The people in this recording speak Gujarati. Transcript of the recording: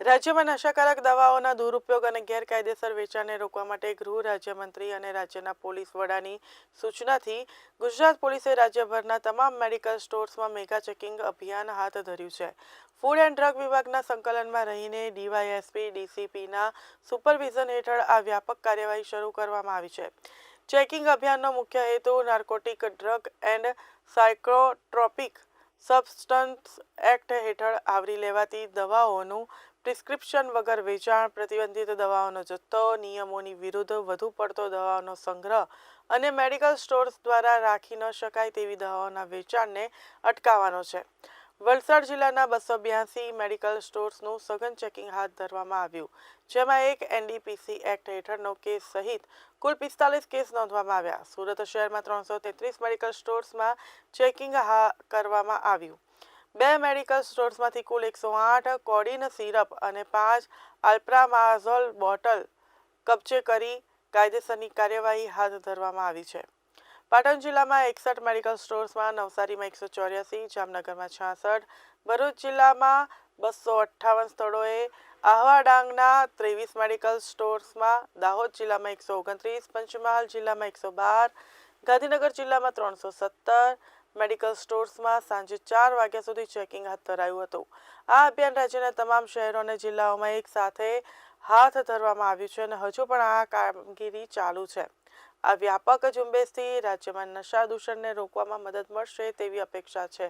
રાજ્યમાં નશાકારક દવાઓના દુરુપયોગ અને ગેરકાયદેસર વેચાણને રોકવા માટે ગૃહ રાજ્યમંત્રી અને રાજ્યના પોલીસ વડાની સૂચનાથી ગુજરાત પોલીસે રાજ્યભરના તમામ મેડિકલ સ્ટોર્સમાં મેગા ચેકિંગ અભિયાન હાથ ધર્યું છે. ફૂડ એન્ડ ડ્રગ વિભાગના સંકલનમાં રહીને ડીવાયએસપી, ડીસીપીના સુપરવિઝન હેઠળ આ વ્યાપક કાર્યવાહી શરૂ કરવામાં આવી છે. ચેકિંગ અભિયાનનો મુખ્ય હેતુ narcotic drug and psychotropic substance act હેઠળ આવરી લેવાતી દવાઓનું પ્રિસ્ક્રિપ્શન વગર વેચાણ પ્રતિબંધિત દવાઓનો જથ્થો, નિયમોની વિરુદ્ધ વધુ પડતો દવાઓનો સંગ્રહ અને મેડિકલ સ્ટોર્સ દ્વારા રાખી ન શકાય તેવી દવાઓના વેચાણને અટકાવવાનો છે. વલસાડ જિલ્લાના બસો બ્યાસી મેડિકલ સ્ટોર્સનું સઘન ચેકિંગ હાથ ધરવામાં આવ્યું, જેમાં એક એનડીપીસી એક્ટ હેઠળનો કેસ સહિત કુલ પિસ્તાલીસ કેસ નોંધવામાં આવ્યા. સુરત શહેરમાં ત્રણસો તેત્રીસ મેડિકલ સ્ટોર્સમાં ચેકિંગ કરવામાં આવ્યું. બે મેડિકલ સ્ટોર્સમાંથી કુલ એકસો આઠ કોડિન સિરપ અને પાંચ અલ્પ્રામાઝોલ બોટલ કબજે કરી કાયદેસરની કાર્યવાહી હાથ ધરવામાં આવી છે. પાટણ જિલ્લામાં એકસઠ મેડિકલ સ્ટોર્સમાં નવસારીમાં એકસો ચોર્યાસી, જામનગરમાં છાસઠ, ભરૂચ જિલ્લામાં બસો અઠ્ઠાવન સ્થળોએ આહવા ડાંગના ત્રેવીસ મેડિકલ સ્ટોર્સમાં, દાહોદ જિલ્લામાં એકસો ઓગણત્રીસ, પંચમહાલ જિલ્લામાં એકસો બાર, ગાંધીનગર જિલ્લામાં ત્રણસો સત્તર મેડિકલ સ્ટોર્સમાં સાંજે ચાર વાગ્યા સુધી ચેકિંગ હાથ ધરાયું હતું. આ અભિયાન રાજ્યના તમામ શહેરો અને જિલ્લાઓમાં એક સાથે હાથ ધરવામાં આવ્યું છે અને હજુ પણ આ કામગીરી ચાલુ છે. આ વ્યાપક ઝુંબેશથી રાજ્યમાં નશા દૂષણને રોકવામાં મદદ મળશે તેવી અપેક્ષા છે.